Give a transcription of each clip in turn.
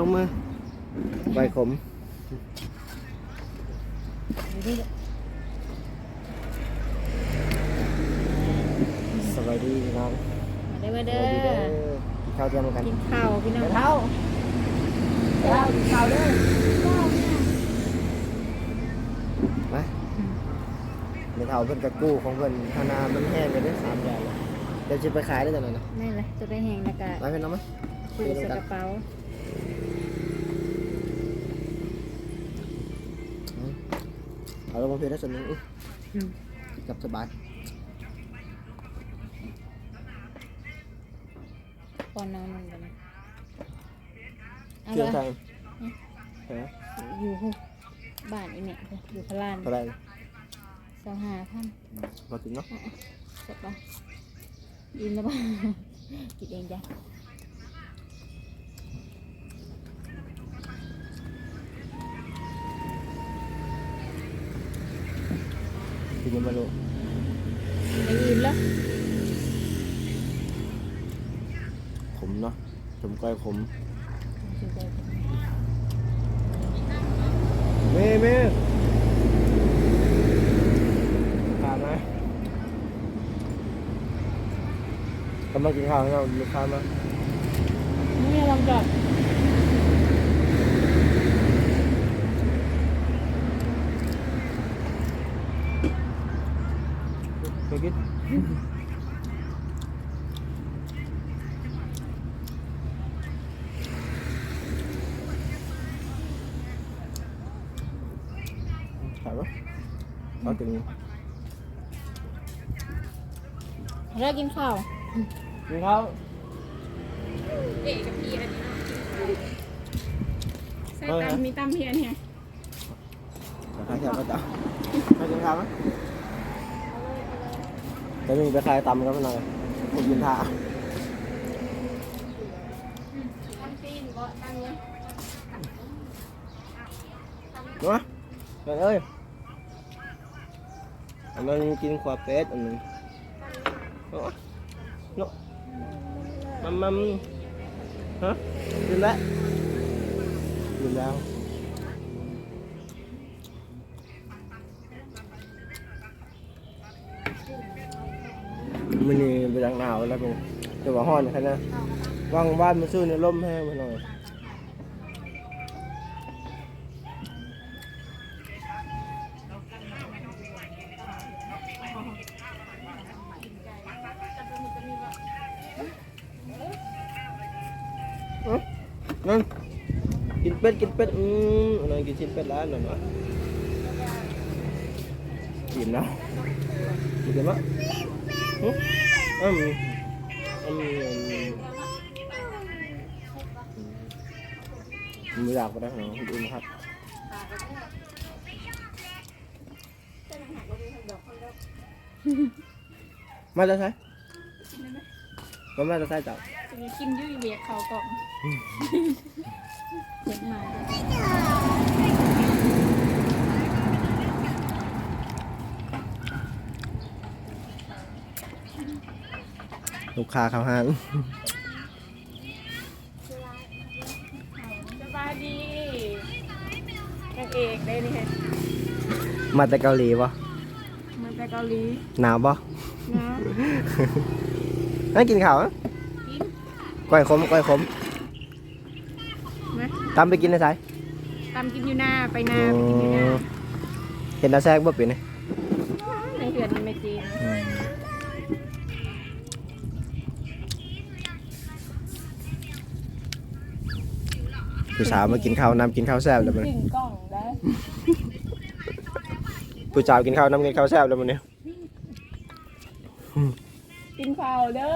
ลงมือใบขมสวัสดีพี่น้องมาเด้อมาสเด้วัสดีเด้ออกินข้าวเที่ยงกันกินข้าวพี่น้องเท้าเท้ากินข้าวเด้อมาไม่เท่าเพิ่นกระกู้ของเพิ่นธนามันแห้งไปได้สามอย่างแล้วเดี๋ยวจะไปขายได้จังไงนะนี่นแหละจะได้แห้งแล้วก็มาเพิ่นเอาไหมปูใส่กระเป๋า เอาลงมาเพื่อนได้ส่วนหนึงอุ๊ยจับสบายปอนน้องมันกันนะเอาเชื่อใจละเห็นไหมอยู่หุบบ้านอีแม่อยู่พะลานเท่าไหรสองห้าพันพอถึงเนาะสดปะยินแล้วปะกินเองจ้ะ กินยังไม่รู้ไม่ยินแล้วขมเนาะขมก้อยขมเม่เม่ผ่านไหมกำลังกินข้าวให้เราลูกค้ามานี่ลองจับไปกินถ่ายปะเอาถึงเรากินข้าวกินข้าวเอกกับพี่อันนี้เนาะใส่ตำมีตำเพียนเนี่ยขายแถวก็จะไปกินข้าวไหม จะมีไปขายตำกันหน่อยผมกินท่าตำตีนก็ตำเนี่ยเนาะเพื่อนเอ้ยอันนั้นกินขวาเป็ดอันหนึงเนาะเนาะมัมมัมฮะกินแล้วกินแล้ว มันนี่ไปทางหนาวแล้วเป็นจะว่าห้อนแค่นั้นว่างบ้านมาซื้อในร่มแห้งไปหน่อยนั่นกินเป็ดกินเป็ดอืมอันนั้นกินชิ้นเป็ดแล้วนั่นวะกินแล้วกินกันมั้ยอืม อืมอืมไม่อยากก็ได้ของคุณอุ้มครับมาจะใช่มามาจะใช่จ้ะจะมีกินยุ่ยเวียดเขากล่องเจ็บมา ลูกค้าเขาห้างสบายดีนางเอกได้นี่ฮะมาแต่เกาหลีปะมันไปเกาหลีหนาวปะนะนั่นกินข้าวอะกินก้อยขมก้อยขมนะตามไปกินนะสายตำกินอยู่หน้าไปหน้าไปกินอยู่หน้าเห็นนาแซกบ่เป็นไงในเหือนมันไม่จริง ผู้สาวมากินข้าวนำกินข้าวแซ่บแล้วมันถึงกล่องได้ผู้สาวกินข้าวนำกินข้าวแซ่บแล้วมันเนี่ยกินข้าวเด้อ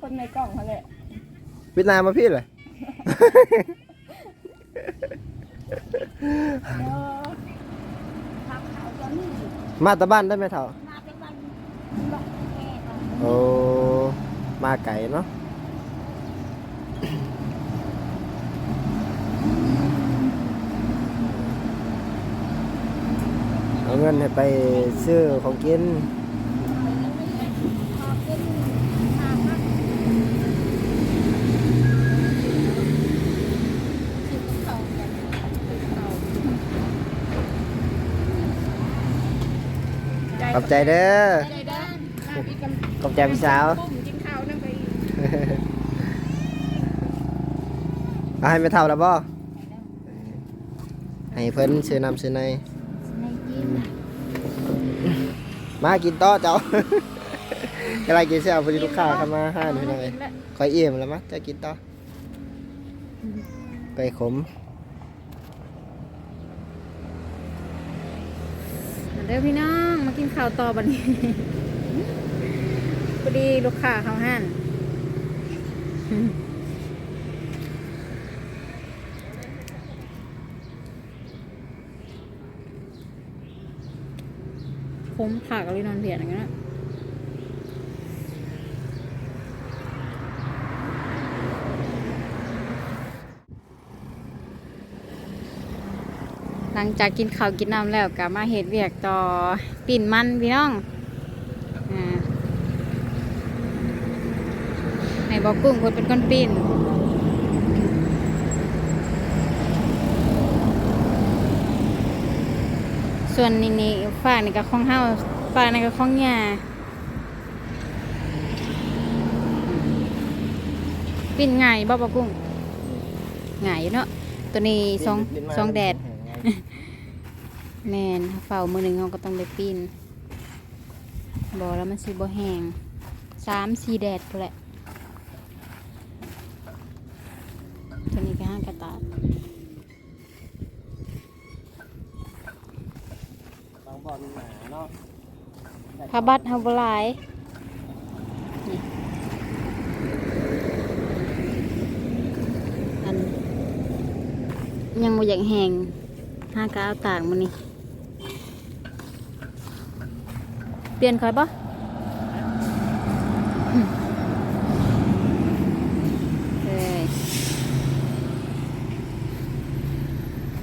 คนในกล่องเขาแหละวิทนามมาพี่เลยเด้อทำข้าวจะมีมาแตะบ้านได้ไหมเถ่ามาเป็นวันบอกแม่ก่อน โอ้มาไก่เนาะ เงินไปซื้อของกินขอบใจเด้อขอบใจพี่สาวให้ไม่เท่าแล้วบ่ให้เพิ่นซื้อนำซื้อใน มากินต่อเจ้ากำลังกินเสียวพอดีลูกค้าเข้ามาห้าหน่อยหน่อยกินแล้วคอยเอี่ยมแล้วมั้ยจะกินต่อไปขมมาเด้อพี่น้องมากินข้าวต่อบัดนี้พอดีลูกค้าเขาห้าน คมผักอะไรนอนเพียนอย่างนั้นหลังจากกินข้าวกินน้ำแล้วก็มาเห็ดเวียกต่อปิ่นมันพี่น้องอให้บอกกุ้งคนเป็นคนปิ่น ส่วนนี้นี่ฝากนี่ก็ของเฮาฝากนี่ก็ของยาปิ้นง่ายบ่บ่กุ้งง่ายอยู่เนาะตัวนี้สองสองแดดแมนเฝ้ามือหนึ่งเราก็ต้องได้ปิ้นบ่แล้วมันสิบ่แห้งสามสี่แดดพอแหละตัวนี้ก็ห้างกระตาด บางบอลหนาเนาะพาบัดเฮาบ่หลายนี่อันยังบ่อยากแห้งห้ากะเอาตากมื้อนี้เปลี่ยนค่อยบ่อืมเอ้ย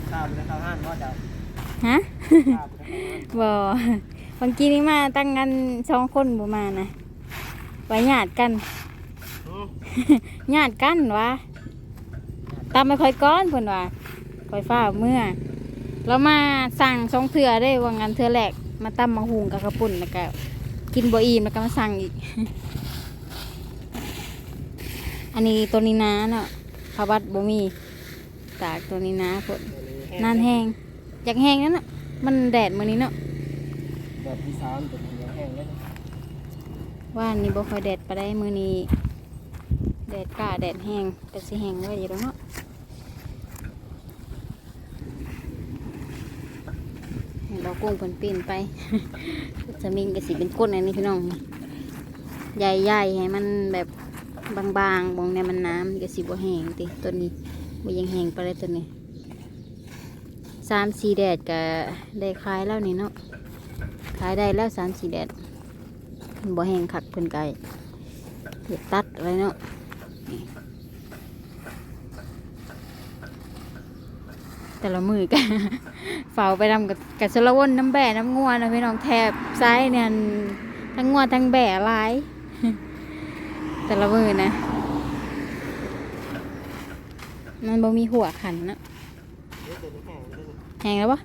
ข้าวไปแล้วข้าวห้านเนาะเจ้าฮะ ข้าวไปแล้วข้าวห้านบ่บางทีนี่มาตั้งกันสองคนบ่มานะไว้ญาติกันอืมญาติกันวะตามไม่ค่อยก้อนเพิ่นว่าค่อยฟ้าเมื่อเรามาสั่งสองเถื่อได้ว่างั้นเถื่อแรกมาตำมังหุงกับกระปุ่นแล้วก็กินบ่อิ่มแล้วก็มาสั่งอีก อันนี้ตัวนี้นาเนาะข้าวบัดบ่มีตากตัวนี้นาพุ่นนานแห้งอยากแห้งนั่นน่ะ มันแดดมื้อนี้เนาะแบบที่สามตัวนี้ยังแห้งเลยว่านี่บ่ค่อยแดดปานใดมื้อนี้แดดกล้าแดดแห้งก็สิแห้งไว้อยู่แล้วเนาะให้เรากุ้งเป็นปีนไป จะมิงกระสีเป็นก้นอันนี้พี่น้องใหญ่ๆให้มันแบบบางๆบองเนี่ยมันน้ำกระสีบัวแห้งติตัวนี้บัยังแห้งไปเลยตัวนี้ สามสี่แดดก็ได้ขายแล้วนี่เนาะขายได้แล้วสามสี่แดดเพิ่นบัแห้งคักเพิ่นไก่เห็ดตัดอะไรเนาะแต่ละมือกันเฝ้าไปทำกับกับสละวนน้ำแบ่น้ำงัวนะพี่น้องแถบซ้ายเนี่ยทั้งงัวทั้งแบ่หลายแต่ละมือนะ มันบ่มีหัวขันนะ เดี๋ยวตัวนี้แห้งเลย แหงแล้วปะ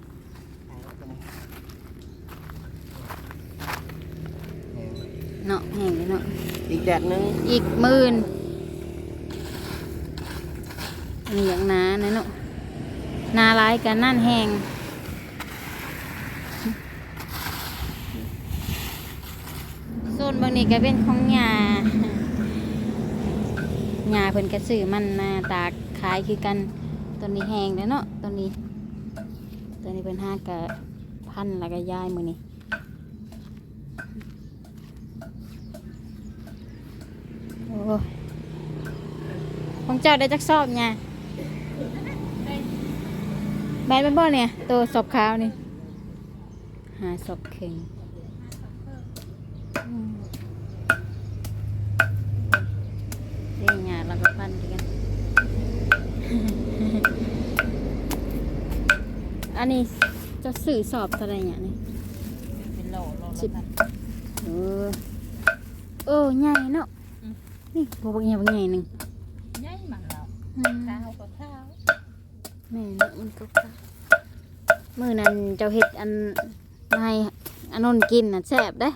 แห้งเนาะแหงเลยเนาะอีกแดดหนึงอีกหมื่นอันนี้อย่างนานะเนาะนาหลายกันนั่นแหงโซนบางนี้ก็เป็นของยายาเพิ่นกระสือมันนาตากขายคือกันตัวนี้แหงแล้วเนาะตัวนี้ตัว นี้เป็นห้ากะพันแล้วก็ย้ายมือนี่โอ้ของเจ้าได้จักสอบเนี่ยแบนเป็นบ่เนี่ยตัวสอบขาวนี่หาสอบเข่งอืมเรียงงานแล้วก็พันกัน อันนี้จะสื่อสอบอะไรอย่างนี้เป็นโลโลสิบเออเออใหญ่เนาะนี่บวกใหญ่บวกใหญ่หนึ่งใหญ่มันแล้วอืมข้าวก็ข้าวแม่เนาะมันก็ค่ะมื่อนั้นเจ้าเห็ดอันมาให้อันนนกินน่ะแซ่บเด้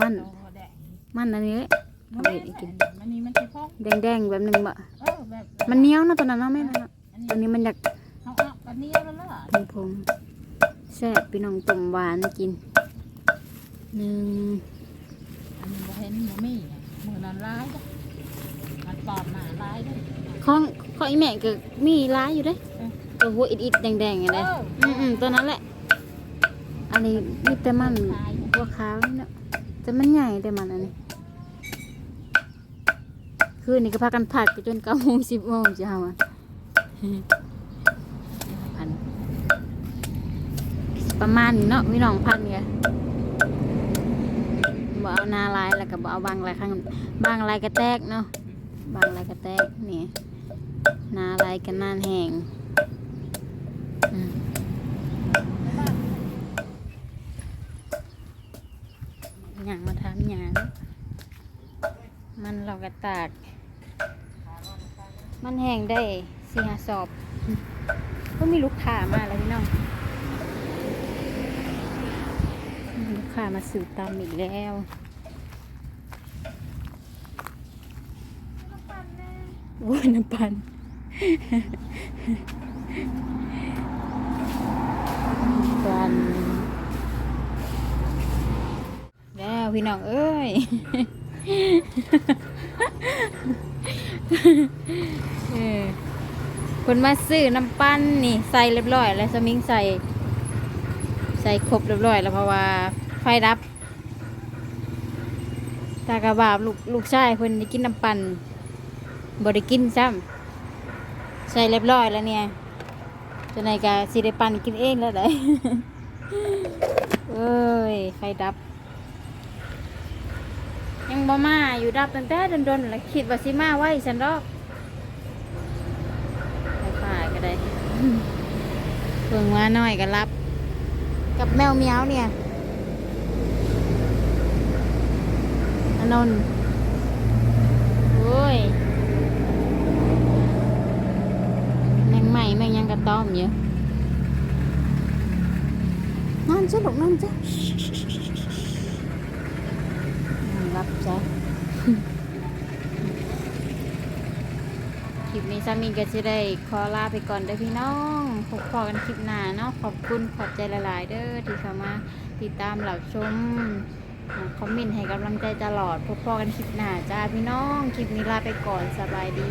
มันมันอันนี้มันเอาไปกินมันนี่มันสิพองแดงๆแบบหนึงบ่เออแบบมันเหนียวเนาะตัวนั้นเนาะแม่นเนาะอันตัวนี้นี้มันอยากเอาเอาอั นนี้แล้วล่ะพงๆแซ่บพี่น้องต้มหวานกินหนึ่งอันนี้บ่เห็นบ่มีอะมือนั้นร้ายเด้อมันปอดหมาร้ายเด้อของของอีแม่ก็มีร้ายอยู่เด้เออตัวหัวอิดๆแดงๆอย่างเอเด้ออืมอืมตัวนั้นแหละ อันนี้มีแต่มันหัวขาวนี่เนาะแต่มันใหญ่แต่มันอันนี้คืนนี้ก็พากันผัดไปจนเก้าโมงสิบโมงจะเอาอะ พัน ประมาณนี้เนาะพี่น้องพันไงบ่เอานาลายแล้วก็บ่เอาบางลายข้างบางลายกระแตกเนาะบางลายกระแตกนี่นาลายกันนานแห้งอย่างมาทำหยางมันเรากระตาก มันแห้งได้สี่หาสอบ ก็มีลูกค้ามาแล้วพี่น้องมีลูก ค้ามาสืบตามอีกแล้วโอ้ยน้ำปันปันแล้วพี่น้องเอ้ยคนมาซื้อน้ำปั้นนี่ใส่เรียบร้อย แล้วสมิงใส่ใส่ครบเรียบร้อยแล้วเพราะว่า ไฟดับ ตากระบาบลูกลูกชายคนได้กินน้ำปั่นบ่ได้กินซ้ำใส่เรียบร้อยแล้วเนี่ยจนไหนกะสิได้ปั่นกินเองแล้วได้เอ้ยไฟดับ ยังบ่มาอยู่ดับตั้งแต่ดนๆแล้วคิดว่าสิมาไว้ฉันดอกไปฝ่าก็ได้เพิ่งมาหน่อยก็รับ กับแมวเมียวเนี่ยอ นนท์โอ้ยแมงใหม่แมงยังกระต้อมอยู่นอนจ้ะลูกนอนจ้ะนอนรับจ้ะคลิปนี้สามีก็จะได้ขอลาไปก่อนเด้อพี่น้องพบพอกันคลิปหน้าเนาะขอบคุณขอบใจหลาย ๆ เด้อที่เข้ามาติดตามเหล่าชมอ่า คอมเมนต์ให้กำลังใจตลอดพบพอกันคลิปหน้าจ้าพี่น้อง คลิปนี้ลาไปก่อนสบายดี